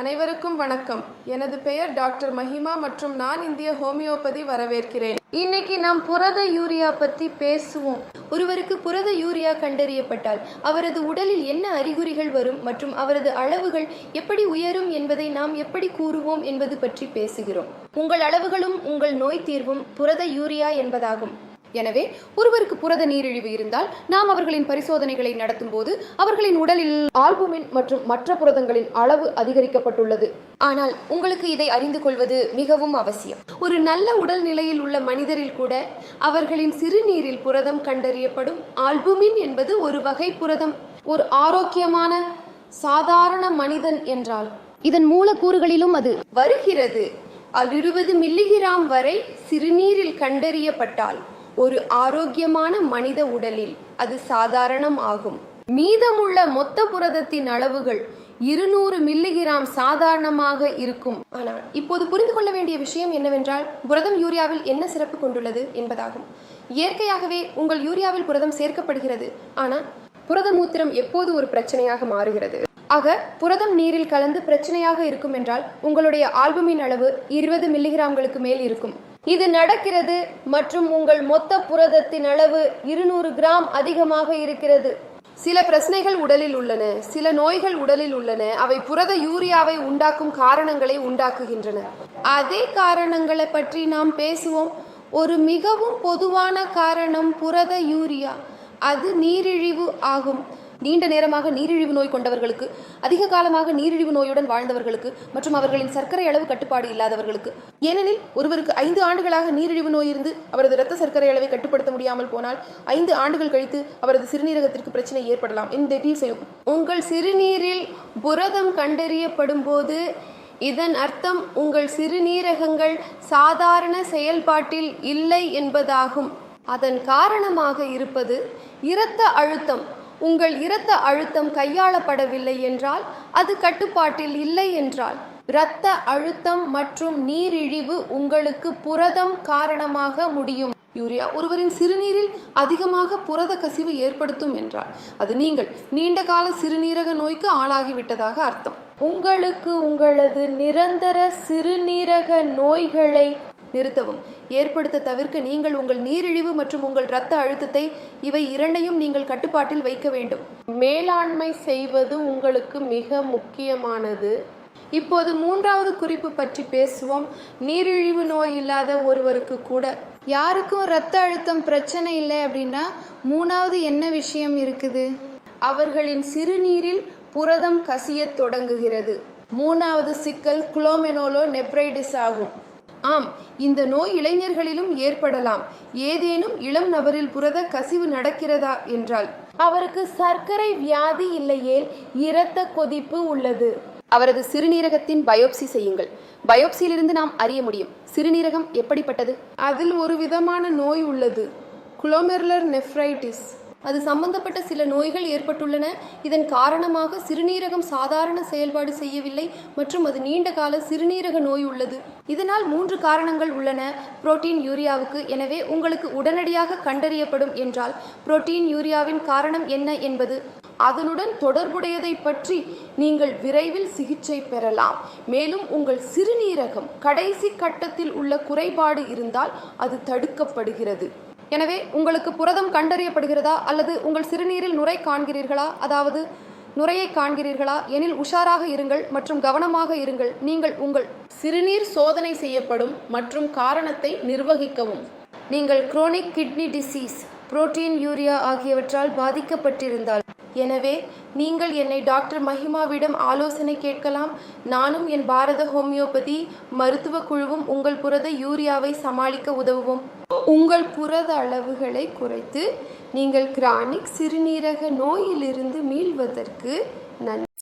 அனைவருக்கும் வணக்கம். எனது பெயர் டாக்டர் மஹிமா மற்றும் நான் இந்திய ஹோமியோபதி வரவேற்கிறேன். இன்னைக்கு நாம் புரத யூரியா பற்றி பேசுவோம். ஒருவருக்கு புரத யூரியா கண்டறியப்பட்டால் அவரது உடலில் என்ன அறிகுறிகள் வரும் மற்றும் அவரது அளவுகள் எப்படி உயரும் என்பதை நாம் எப்படி கூறுவோம் என்பது பற்றி பேசுகிறோம். உங்கள் அளவுகளும் உங்கள் நோய் தீர்வும் புரத யூரியா என்பதாகும். எனவே ஒருவருக்கு புரத நீரிழிவு இருந்தால் நாம் அவர்களின் பரிசோதனைகளை நடத்தும் போது அவர்களின் உடலில் ஆல்புமின் மற்றும் மற்ற புரதங்களின் அளவு அதிகரிக்கப்பட்டுள்ளது. ஆனால் உங்களுக்கு இதை அறிந்து கொள்வது மிகவும் அவசியம். ஒரு நல்ல உடல் நிலையில் உள்ள மனிதரில் கூட அவர்களின் சிறுநீரில் புரதம் கண்டறியப்படும் ஆல்புமின் என்பது ஒரு வகை புரதம். ஒரு ஆரோக்கியமான சாதாரண மனிதன் என்றால் இதன் மூலக்கூறுகளிலும் அது வருகிறது. அது இருபது மில்லிகிராம் வரை சிறுநீரில் கண்டறியப்பட்டால் ஒரு ஆரோக்கியமான மனித உடலில் அது சாதாரணம் ஆகும். மீதமுள்ள மொத்த புரதத்தின் அளவுகள் இருநூறு மில்லிகிராம் சாதாரணமாக இருக்கும். ஆனால் இப்போது புரிந்து கொள்ள வேண்டிய விஷயம் என்னவென்றால் புரதம் யூரியாவில் என்ன சிறப்பு கொண்டுள்ளது என்பதாகும். இயற்கையாகவே உங்கள் யூரியாவில் புரதம் சேர்க்கப்படுகிறது. ஆனால் புரத மூத்திரம் எப்போது ஒரு பிரச்சனையாக மாறுகிறது? ஆக புரதம் நீரில் கலந்து பிரச்சனையாக இருக்கும் என்றால் உங்களுடைய ஆல்புமின் அளவு இருபது மில்லிகிராம்களுக்கு மேல் இருக்கும். இது நடக்கிறது மற்றும் உங்கள் மொத்த புரதத்தின் அளவு இருநூறு கிராம் அதிகமாக இருக்கிறது. சில பிரச்சனைகள் உடலில் உள்ளன. சில நோய்கள் உடலில் உள்ளன. அவை புரத யூரியாவை உண்டாக்கும் காரணங்களை உண்டாக்குகின்றன. அதே காரணங்களை பற்றி நாம் பேசுவோம். ஒரு மிகவும் பொதுவான காரணம் புரத யூரியா. அது நீரிழிவு ஆகும். நீண்ட நேரமாக நீரிழிவு நோய் கொண்டவர்களுக்கு அதிக காலமாக நீரிழிவு நோயுடன் வாழ்ந்தவர்களுக்கு மற்றும் அவர்களின் சர்க்கரை அளவு கட்டுப்பாடு இல்லாதவர்களுக்கு. ஏனெனில் ஒருவருக்கு ஐந்து ஆண்டுகளாக நீரிழிவு நோய் இருந்து அவரது இரத்த சர்க்கரை அளவை கட்டுப்படுத்த முடியாமல் போனால் ஐந்து ஆண்டுகள் கழித்து அவரது சிறுநீரகத்திற்கு பிரச்சனை ஏற்படலாம். இந்த செய்யும். உங்கள் சிறுநீரில் புரதம் கண்டறியப்படும் போது இதன் அர்த்தம் உங்கள் சிறுநீரகங்கள் சாதாரண செயல்பாட்டில் இல்லை என்பதாகும். அதன் காரணமாக இருப்பது இரத்த அழுத்தம். உங்கள் இரத்த அழுத்தம் கையாளப்படவில்லை என்றால் அது கட்டுப்பாட்டில் இல்லை என்றால் இரத்த அழுத்தம் மற்றும் நீரிழிவு உங்களுக்கு புரதம் காரணமாக முடியும். யூரியா ஒருவரின் சிறுநீரில் அதிகமாக புரத கசிவு ஏற்படுத்தும் என்றால் அது நீங்கள் நீண்ட கால சிறுநீரக நோய்க்கு ஆளாகிவிட்டதாக அர்த்தம். உங்களுக்கு உங்களது நிரந்தர சிறுநீரக நோய்களை நிறுத்தவும். ஏற்படுத்த தவிர்க்க நீங்கள் உங்கள் நீரிழிவு மற்றும் உங்கள் இரத்த அழுத்தத்தை இவை இரண்டையும் நீங்கள் கட்டுப்பாட்டில் வைக்க வேண்டும். மேலாண்மை செய்வது உங்களுக்கு மிக முக்கியமானது. இப்போது மூன்றாவது குறிப்பு பற்றி பேசுவோம். நீரிழிவு நோய் இல்லாத ஒருவருக்கு கூட. யாருக்கும் ரத்த அழுத்தம் பிரச்சனை இல்லை அப்படின்னா மூணாவது என்ன விஷயம் இருக்குது? அவர்களின் சிறுநீரில் புரதம் கசியத் தொடங்குகிறது. மூணாவது சிக்கல் குளோமெனோலோ நெப்ரைடிஸ் ஆகும். ஆம் இந்த நோய் இளைஞர்களிலும் ஏற்படலாம். ஏதேனும் இளம் நபரில் புரத கசிவு நடக்கிறதா என்றால் அவருக்கு சர்க்கரை வியாதி இல்லையேல் இரத்த கொதிப்பு உள்ளது. அவரது சிறுநீரகத்தின் பயோப்சி செய்யுங்கள். பயோப்சியிலிருந்து நாம் அறிய முடியும் சிறுநீரகம் எப்படிப்பட்டது? அதில் ஒரு விதமான நோய் உள்ளது. Glomerular nephritis. அது சம்பந்தப்பட்ட சில நோய்கள் ஏற்பட்டுள்ளன. இதன் காரணமாக சிறுநீரகம் சாதாரண செயல்பாடு செய்யவில்லை மற்றும் அது நீண்ட கால சிறுநீரக நோய் உள்ளது. இதனால் மூன்று காரணங்கள் உள்ளன. புரோட்டீன் யூரியாவுக்கு. எனவே உங்களுக்கு உடனடியாக கண்டறியப்படும் என்றால் புரோட்டீன் யூரியாவின் காரணம் என்ன என்பது. அதனுடன் தொடர்புடையதை பற்றி நீங்கள் விரைவில் சிகிச்சை பெறலாம். மேலும் உங்கள் சிறுநீரகம் கடைசி கட்டத்தில் உள்ள குறைபாடு இருந்தால் அது தடுக்கப்படுகிறது. எனவே உங்களுக்கு புரதம் கண்டறியப்படுகிறதா அல்லது உங்கள் சிறுநீரில் நுரை காண்கிறீர்களா? அதாவது நுரையை காண்கிறீர்களா? எனில் உஷாராக இருங்கள் மற்றும் கவனமாக இருங்கள். நீங்கள் உங்கள் சிறுநீர் சோதனை செய்யப்படும் மற்றும் காரணத்தை நிர்வகிக்கவும். நீங்கள் chronic kidney disease protein urea ஆகியவற்றால் பாதிக்கப்பட்டிருந்தால் எனவே நீங்கள் என்னை டாக்டர் மஹிமாவிடம் ஆலோசனை கேட்கலாம். நானும் என் பாரத ஹோமியோபதி மருத்துவ குழுவும் உங்கள் புரத யூரியாவை சமாளிக்க உதவுவோம். உங்கள் புரத அளவுகளை குறைத்து நீங்கள் கிரானிக் சிறுநீரக நோயிலிருந்து மீள்வதற்கு நன்றி.